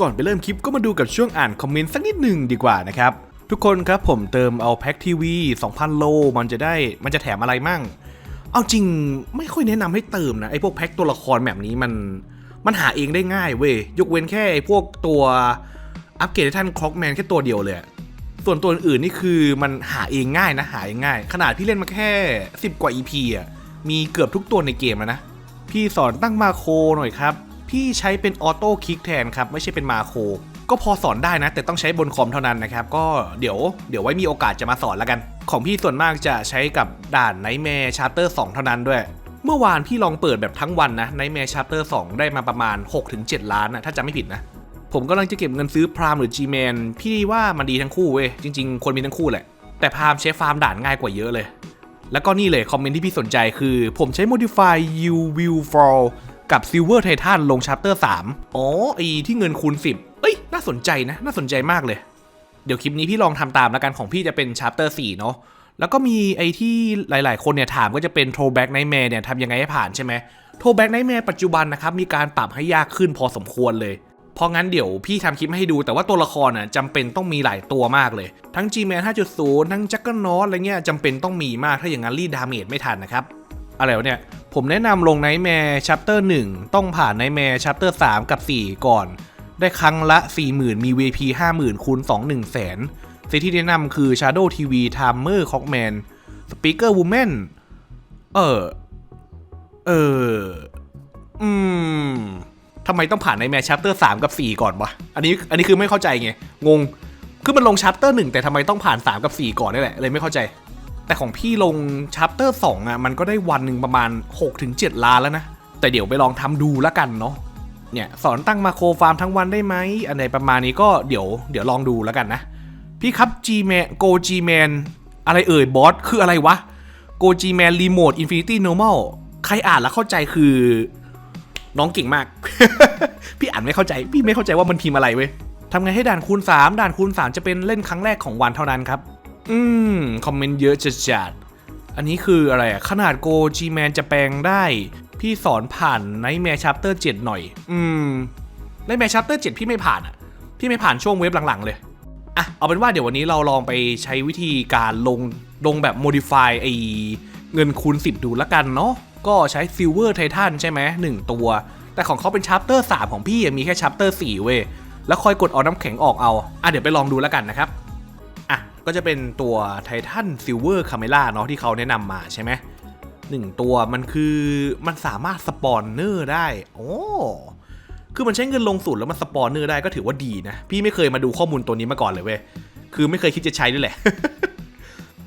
ก่อนไปเริ่มคลิปก็มาดูกับช่วงอ่านคอมเมนต์สักนิดหนึ่งดีกว่านะครับ ทุกคนครับผมเติมเอาแพ็กทีวี2,000 โล มันจะได้มันจะแถมอะไรมั่ง เอาจริงไม่ค่อยแนะนำให้เติมนะไอ้พวกแพ็กตัวละครแบบนี้มันมันหาเองได้ง่ายเว้ยยกเว้นแค่ไอ้พวกตัวอัปเกรดท่านคล็อกแมนแค่ตัวเดียวเลยส่วนตัวอื่นนี่คือมันหาเองง่ายนะหาเองง่าย ขนาดพี่เล่นมาแค่ 10 กว่า EP อะมีเกือบทุกตัวในเกมแล้วนะ พี่สอนตั้งมาโคหน่อยครับ พี่ใช้เป็นออโต้คลิกแทนครับ ไม่ใช่เป็นมาโครก็พอสอนได้นะ แต่ต้องใช้บนคอมเท่านั้นนะครับ ก็เดี๋ยวเดี๋ยวไว้มีโอกาสจะมาสอนแล้วกัน ของพี่ส่วนมากจะใช้กับด่านไนแมร์ชาร์เตอร์2เท่านั้นด้วย เมื่อวานพี่ลองเปิดแบบทั้งวันนะไนแมร์ชาร์เตอร์2ได้มาประมาณ 6-7 ล้านนะถ้าจำไม่ผิดนะ ผมกำลังจะเก็บเงินซื้อพรามหรือ G-Man พี่ว่ามันดีทั้งคู่เว้ยจริงๆควรมีทั้งคู่แหละแต่พรามใช้ฟาร์มด่านง่ายกว่าเยอะเลยแล้วก็นี่เลยคอมเมนต์ที่พี่สนใจคือ ผมใช้ modify you will fall กับ silver titan ลง chapter 3อ๋อไอที่เงินคูณ 10 เอ้ย น่าสนใจนะ น่าสนใจมากเลย เดี๋ยวคลิปนี้พี่ลองทำตามแล้วกันของพี่จะเป็น chapter 4เนาะแล้วก็มีไอที่หลาย ๆ คนเนี่ยถามก็จะเป็น throwback nightmare เนี่ยทำยังไงให้ผ่านใช่ไหม throwback nightmare ปัจจุบันนะครับ มีการปรับให้ยากขึ้นพอสมควรเลยเพราะงั้นเดี๋ยวพี่ทำคลิปให้ดูแต่ว่าตัวละครน่ะจำเป็นต้องมีหลายตัวมากเลย ทั้ง G-Man 5.0 ทั้ง j u g g e r n a u t อะไรเงี้ยจำเป็นต้องมีมากถ้าอย่างนั้นรีดดาเมจไม่ทันนะครับ อะไรวะเนี่ย ผมแนะนำลง Nightmare Chapter 1 ต้องผ่าน Nightmare Chapter 3 กับ 4 ก่อน ได้ครั้งละ 40,000 มี VP 50,000 คูณ 2 1แสนสิ่งที่แนะนำคือ Shadow TV Timer Cockman Speaker Woman เออ เออ อืมทำไมต้องผ่านในแมชชัปเตอร์3กับ 4 ก่อนวะ อันนี้ อันนี้คือไม่เข้าใจไง งง คือมันลงชัปเตอร์1แต่ทำไมต้องผ่าน 3 กับ 4 ก่อนนี่แหละ เลยไม่เข้าใจ แต่ของพี่ลงชัปเตอร์2อะมันก็ได้วันหนึ่งประมาณ 6-7 ล้านแล้วนะ แต่เดี๋ยวไปลองทำดูแล้วกันเนาะเนี่ยสอนตั้งมาโครฟาร์มทั้งวันได้ไหมอันไหนประมาณนี้ก็เดี๋ยวเดี๋ยวลองดูแล้วกันนะ พี่ครับ G-Man Go G-Man อะไรเอ่ยบอสคืออะไรวะ Go G-Man Remote Infinity Normal ใครอ่านแล้วเข้าใจคือ น้องเก่งมาก พี่อ่านไม่เข้าใจ พี่ไม่เข้าใจว่ามันพิมพ์อะไรเว้ยทำไงให้ด่านคูณ 3 ด่านคูณ 3 จะเป็นเล่นครั้งแรกของวันเท่านั้นครับ อืม คอมเมนต์เยอะจัดๆอันนี้คืออะไรอะขนาดโกจีแมนจะแปลงได้ พี่สอนผ่านไนแมร์ชัปเตอร์7หน่อย อืมไนแมร์ชัปเตอร์7พี่ไม่ผ่านอะพี่ไม่ผ่านช่วงเว็บหลังๆ เลยอะเอาเป็นว่าเดี๋ยววันนี้เราลองไปใช้วิธีการลงลงแบบ modify ไอเงินคูณ 10 ดูละกันเนาะก็ใช้ Silver Titan ใช่ไหมหนึ่งตัว แต่ของเขาเป็น Chapter 3ของพี่มีแค่ Chapter 4เว้ยแล้วค่อยกดเอาน้ำแข็งออกเอา อะเดี๋ยวไปลองดูแล้วกันนะครับ ก็จะเป็นตัว Titan Silver Camera เนาะที่เขาแนะนำมาใช่ไหมหนึ่งตัวมันคือมันสามารถสปอนเนอร์ได้ โอ้คือมันใช้เงินลงสูตรแล้วมันสปอนเนอร์ได้ก็ถือว่าดีนะ พี่ไม่เคยมาดูข้อมูลตัวนี้มาก่อนเลยเว้ย คือไม่เคยคิดจะใช้ด้วยแหละ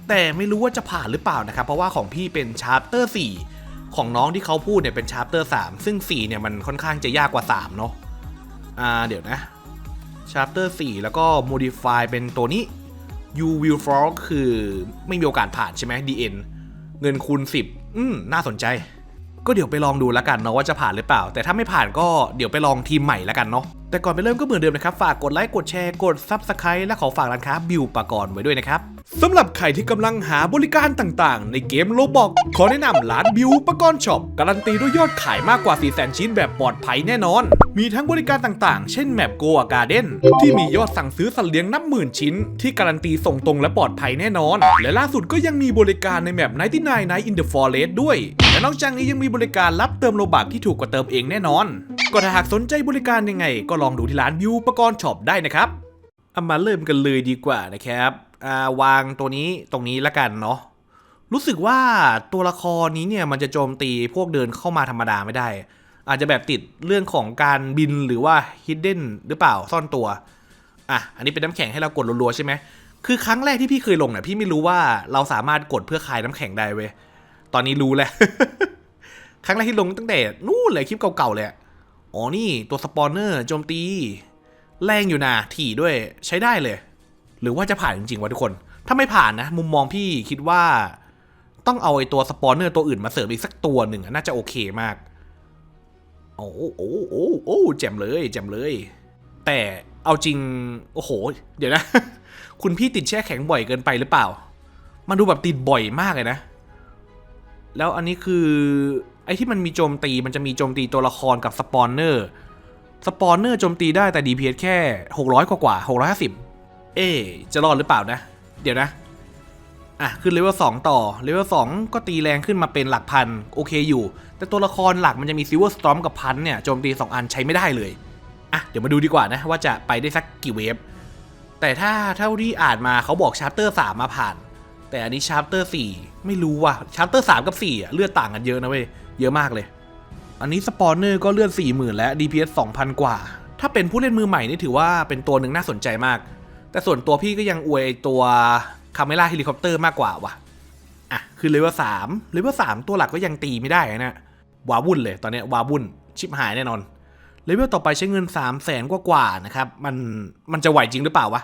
แต่ไม่รู้ว่าจะผ่านหรือเปล่านะครับ เพราะว่าของพี่เป็นชาร์เตอร์4ของน้องที่เขาพูดเนี่ยเป็นชาร์เตอร์3ซึ่ง 4 เนี่ยมันค่อนข้างจะยากกว่า 3 เนาะ อ่าเดี๋ยวนะชาร์เตอร์4แล้วก็ modify เป็นตัวนี้ you will fall คือไม่มีโอกาสผ่านใช่ไหม dn เงินคูณ 10 อืม น่าสนใจ ก็เดี๋ยวไปลองดูแล้วกันเนาะว่าจะผ่านหรือเปล่า แต่ถ้าไม่ผ่านก็เดี๋ยวไปลองทีมใหม่แล้วกันเนาะ แต่ก่อนไปเริ่มก็เหมือนเดิมนะครับ ฝากกดไลค์ กดแชร์ กด Subscribe และขอฝากร้านค้าบิวปากรไว้ด้วยนะครับสำหรับใครที่กำลังหาบริการต่างๆ ในเกมโลบอกขอแนะนำร้านบิวปากรช็อปการันตีด้วยยอดขายมากกว่า4 0 0 0 0 ชิ้นแบบปลอดภัยแน่นอน มีทั้งบริการต่างๆ เช่นแมปโกอาการ์เด้นที่มียอดสั่งซื้อสัตว์เลี้ยงนับหมื่นชิ้น ที่การันตีส่งตรงและปลอดภัยแน่นอน และล่าสุดก็ยังมีบริการในแมป99 Night in the Forest ด้วยและนอกจากนี้ยังมีบริการรับเติมโลบักที่ถูกกว่าเติมเองแน่นอน ก็ถ้าหากสนใจบริการยังไง ก็ลองดูที่ร้านบิวปกรณ์ช็อปได้นะครับเอามาเริ่มกันเลยดีกว่านะครับอ่าวางตัวนี้ตรงนี้ละกันเนาะรู้สึกว่าตัวละครนี้เนี่ยมันจะโจมตีพวกเดินเข้ามาธรรมดาไม่ได้ อาจจะแบบติดเรื่องของการบินหรือว่า hidden หรือเปล่าซ่อนตัวอะอันนี้เป็นน้ำแข็งให้เรากดรัวๆใช่ไหมคือครั้งแรกที่พี่เคยลงเนี่ยพี่ไม่รู้ว่าเราสามารถกดเพื่อคลายน้ำแข็งได้เว้ยตอนนี้รู้แล้ว ครั้งแรกที่ลงตั้งแต่นู่นเลยคลิปเก่าๆเลย อ๋อนี่ตัวสปอนเนอร์โจมตี แรงอยู่นะถี่ด้วยใช้ได้เลย หรือว่าจะผ่านจริงๆวะทุกคน ถ้าไม่ผ่านนะ มุมมองพี่คิดว่าต้องเอาไอ้ตัวสปอนเนอร์ตัวอื่นมาเสริมอีกสักตัวหนึ่งน่าจะโอเคมากโอ้โอ้โอ้โอ้โอ้แจ่มเลยแจ่มเลย แต่เอาจริง โอ้โห เดี๋ยวนะ คุณพี่ติดแช่แข็งบ่อยเกินไปหรือเปล่า มันดูแบบติดบ่อยมากเลยนะ แล้วอันนี้คือไอ้ที่มันมีโจมตีมันจะมีโจมตีตัวละครกับสปอนเนอร์สปอนเนอร์โจมตีได้แต่ DPS แค่ 600 กว่ากว่า650 เอ๊จะรอดหรือเปล่านะ เดี๋ยวนะ อะ ขึ้นเลเวล2ต่อเลเวล2ก็ตีแรงขึ้นมาเป็นหลักพัน โอเคอยู่ แต่ตัวละครหลักมันจะมีซิ l เวอร์สตอมกับพันเนี่ยโจมตี 2 อันใช้ไม่ได้เลย อะ เดี๋ยวมาดูดีกว่านะ ว่าจะไปได้สักกี่เวฟแต่ถ้าเท่าที่อ่านมาเขาบอกชาร์เตอร์3มาผ่าน แต่อันนี้ชาร์เตอร์4ไม่รู้ว่ะชาร์เตอร์3กับ4อะเลือดต่างกันเยอะนะเว้ย เยอะมากเลย อันนี้สปอนเนอร์ก็เลือด40,000และ DPS 2,000 กว่า ถ้าเป็นผู้เล่นมือใหม่นี่ถือว่าเป็นตัวหนึ่งน่าสนใจมาก แต่ส่วนตัวพี่ก็ยังอวยตัวคาเมล่าเฮลิคอปเตอร์มากกว่าว่ะอะคือเลเวลสามเลเวลสามตัวหลักก็ยังตีไม่ได้นะวาวุ่นเลยตอนเนี้ยวาวุ่นชิบหายแน่นอนเลเวลต่อไปใช้เงิน3 0 0แสนกว่าๆนะครับ มันมันจะไหวจริงหรือเปล่าวะ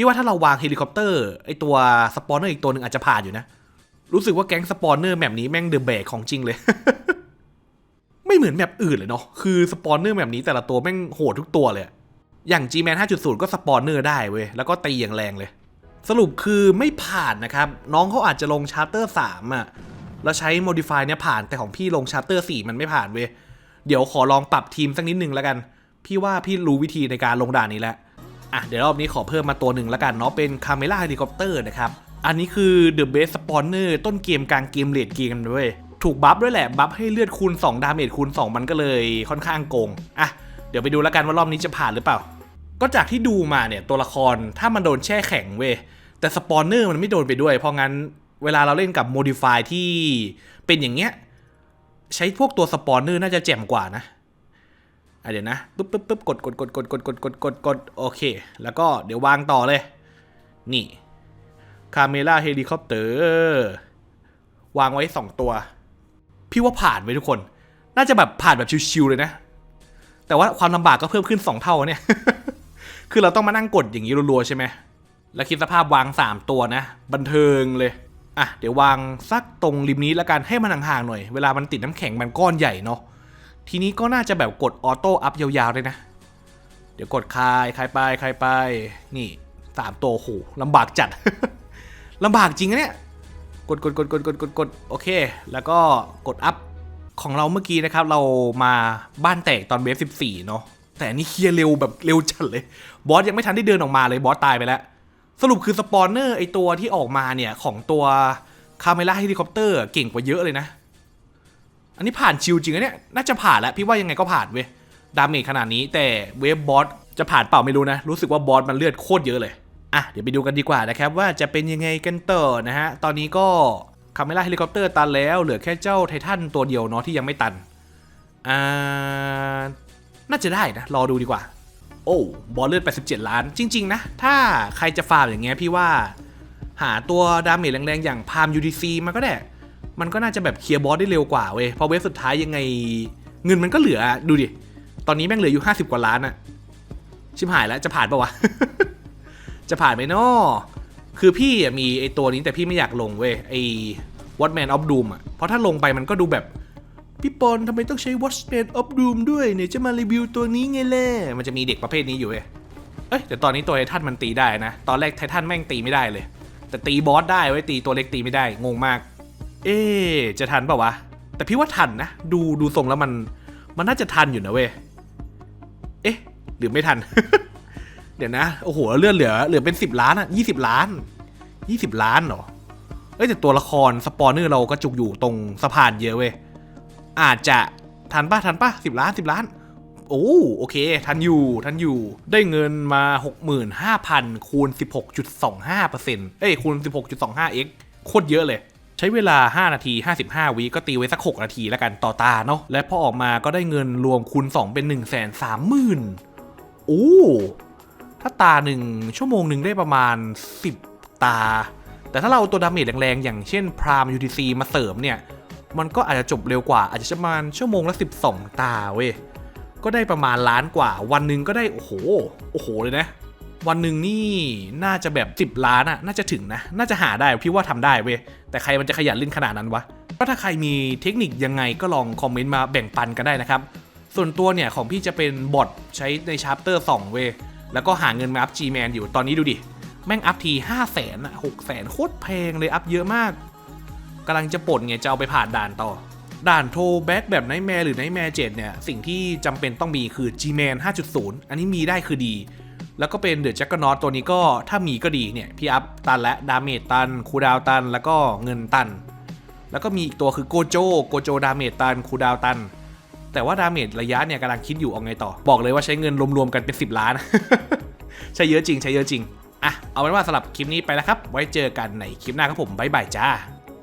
พี่ว่าถ้าเราวางเฮลิคอปเตอร์ไอตัวสปอนเนอร์อีกตัวหนึ่งอาจจะผ่านอยู่นะ รู้สึกว่าแก๊งสปอนเนอร์แบบนี้แม่งเดอะแบกของจริงเลย ไม่เหมือนแบบอื่นเลยเนาะคือสปอนเนอร์แบบนี้แต่ละตัวแม่งโหดทุกตัวเลยอะอย่าง G-Man 5.0 ก็สปอนเนอร์ได้เว้ยแล้วก็ตีอย่างแรงเลย สรุปคือไม่ผ่านนะครับ น้องเขาอาจจะลงชาร์เตอร์3อะแล้วใช้ modify เนี่ยผ่านแต่ของพี่ลงชาร์เตอร์4มันไม่ผ่านเว้ยเดี๋ยวขอลองปรับทีมสักนิดนึงแล้วกัน พี่ว่าพี่รู้วิธีในการลงด่านนี้แล้ว อะเดี๋ยวรอบนี้ขอเพิ่มมาตัวหนึ่งแล้วกันเนาะเป็นคาเมล่าเฮลิคอปเตอร์นะครับอันนี้คือ The Best Spawner ต้นเกมกลางเกมเลดเกมด้วย ถูกบัฟด้วยแหละ บัฟให้เลือดคูณ 2 ดาเมจคูณ 2 มันก็เลยค่อนข้างโกง อะ เดี๋ยวไปดูแล้วกันว่ารอบนี้จะผ่านหรือเปล่า ก็จากที่ดูมาเนี่ยตัวละครถ้ามันโดนแช่แข็งเว้ย แต่สปอนเนอร์มันไม่โดนไปด้วย เพราะงั้นเวลาเราเล่นกับโมดิฟายที่เป็นอย่างเงี้ย ใช้พวกตัวสปอนเนอร์น่าจะแจ่มกว่านะอะ เดี๋ยวนะปึ๊บปึ๊บปึ๊บกดกดกดกดกดกดกดกดกดโอเค แล้วก็เดี๋ยววางต่อเลย นี่คาเมล่าเฮลิคอปเตอร์วางไว้ 2 ตัว พี่ว่าผ่านไปทุกคน น่าจะแบบผ่านแบบชิวๆเลยนะ แต่ว่าความลำบากก็เพิ่มขึ้น 2 เท่าเนี่ย คือเราต้องมานั่งกดอย่างนี้รัวๆใช่ไหมแล้วคิดสภาพวาง 3 ตัวนะ บันเทิงเลย อะ เดี๋ยววางสักตรงริมนี้แล้วกันให้มันห่างๆหน่อย เวลามันติดน้ำแข็งมันก้อนใหญ่เนาะ ทีนี้ก็น่าจะแบบกดออโต้อัพยาวๆเลยนะ เดี๋ยวกดคลายคลายไปคลายไป นี่สามตัวโหลำบากจัดลำบากจริงนะเนี่ย กดกดกดกดกดกดกดโอเค แล้วก็กดอัพของเราเมื่อกี้นะครับ เรามาบ้านแตกตอนเบฟ14 เนาะแต่อันนี่เคลียร์เร็วแบบเร็วจัดเลย บอสยังไม่ทันได้เดินออกมาเลยบอสตายไปแล้ว สรุปคือสปอนเนอร์ไอตัวที่ออกมาเนี่ย ของตัวคาเมล่าเฮลิคอปเตอร์เก่งกว่าเยอะเลยนะ อันนี้ผ่านชิวจริงนะเนี่ย น่าจะผ่านแล้วพี่ว่ายังไงก็ผ่านเว้ย ดาเมจขนาดนี้แต่เวฟบอสจะผ่านเปล่าไม่รู้นะ รู้สึกว่าบอสมันเลือดโคตรเยอะเลย อะเดี๋ยวไปดูกันดีกว่านะครับว่าจะเป็นยังไงกันต่อนะฮะ ตอนนี้ก็คาเมล่าเฮลิคอปเตอร์ตันแล้ว เหลือแค่เจ้าไททันตัวเดียวเนาะที่ยังไม่ตัน อ่า น่าจะได้นะ รอดูดีกว่า โอ้บอลเลือด 87 ล้าน จริง ๆ นะ ถ้าใครจะฟาร์มอย่างเงี้ยพี่ว่า หาตัวดาเมจแรงๆอย่างพาม UDC มาก็ได้ มันก็น่าจะแบบเคลียร์บอสได้เร็วกว่าเว้ยเพราะเวฟสุดท้ายยังไงเงินมันก็เหลือดูดิ ตอนนี้แม่งเหลืออยู่ 50 กว่าล้านอะชิบหายแล้วจะผ่านปะวะ จะผ่านไหมนาะคือพี่มีไอตัวนี้แต่พี่ไม่อยากลงเว้ยไอ Watchman of Doom อะเพราะถ้าลงไปมันก็ดูแบบ พี่ปอนทำไมต้องใช้ Watchman of Doom ด้วยเนี่ยจะมารีวิวตัวนี้ไงแล่มันจะมีเด็กประเภทนี้อยู่เว้ยเอ้ยแต่ตอนนี้ตัวไททันมันตีได้นะ ตอนแรกไททันแม่งตีไม่ได้เลย แต่ตีบอสได้ไว้ยตีตัวเล็กตีไม่ได้งงมาก เอ๊จะทันเปล่าวะ แต่พี่ว่าทันนะ ดูดูทรงแล้วมัน มันน่าจะทันอยู่นะเว้ย เอ๊ะ หรือไม่ทัน เดี๋ยวนะ โอ้โห เลื่อนเหลือ เหลือเป็น10ล้านอะ20ล้าน20ล้านเหรอ เอ้ยแต่ตัวละครสปอนเนอร์เราก็จุกอยู่ตรงสะพานเยอะเว้ย อาจจะทันป่ะทันป่ะ10ล้าน10ล้าน โอ้โอเค ทันอยู่ทันอยู่ ได้เงินมา 65,000คูณ16.25%เอ้ยคูณ 16.25x โคตรเยอะเลย ใช้เวลา 5 นาที 55 วิก็ตีไว้สัก 6 นาทีแล้วกันต่อตาเนาะและพอออกมาก็ได้เงินรวมคูณ 2 เป็น 1 3 0 0 0 0โอ้ ถ้าตาหนึ่งชั่วโมงหนึ่งได้ประมาณ 10 ตา แต่ถ้าเราตัวดาเมจแรงๆ อย่างเช่นพราม UTC มาเสริมเนี่ย มันก็อาจจะจบเร็วกว่าอาจจะประมาณชั่วโมงละ 12 ตาเว้ยก็ได้ประมาณล้านกว่าวันหนึ่งก็ได้โอ้โหโอ้โหเลยนะ วันหนึ่งนี่น่าจะแบบ 10 ล้านอะน่าจะถึงนะ น่าจะหาได้พี่ว่าทำได้เว้ย แต่ใครมันจะขยันเล่นขนาดนั้นวะ ก็ถ้าใครมีเทคนิคยังไงก็ลองคอมเมนต์มาแบ่งปันกันได้นะครับ ส่วนตัวเนี่ยของพี่จะเป็นบอทใช้ในชาร์เตอร์2เว้ย แล้วก็หาเงินมาอัพ G-Man อยู่ ตอนนี้ดูดิ แม่งอัพที5 0 0แสนอะ6แสนโคตรแพงเลยอัพเยอะมากกำลังจะปลดไงจะเอาไปผ่านด่านต่อ ด่านโทแบ็กแบบไนแมร์หรือไนแมร์เจ็ดเนี่ยสิ่งที่จำเป็นต้องมีคือ G-Man 5.0 อันนี้มีได้คือดี แล้วก็เป็นเดอะแจ็คกนอตตัวนี้ก็ถ้ามีก็ดีเนี่ยพี่อัพตันและดาเมจตันคูดาวตัน แล้วก็เงินตัน แล้วก็มีอีกตัวคือโกโจโกโจดาเมจตันคูดาวตัน แต่ว่าดาเมจระยะเนี่ยกำลังคิดอยู่เอาไงต่อ บอกเลยว่าใช้เงินรวมๆกันเป็น 10 ล้าน ใช้เยอะจริงใช้เยอะจริงอะเอาเป็นว่าสำหรับคลิปนี้ไปแล้วครับ ไว้เจอกันในคลิปหน้าครับผมบ๊ายบายจ้า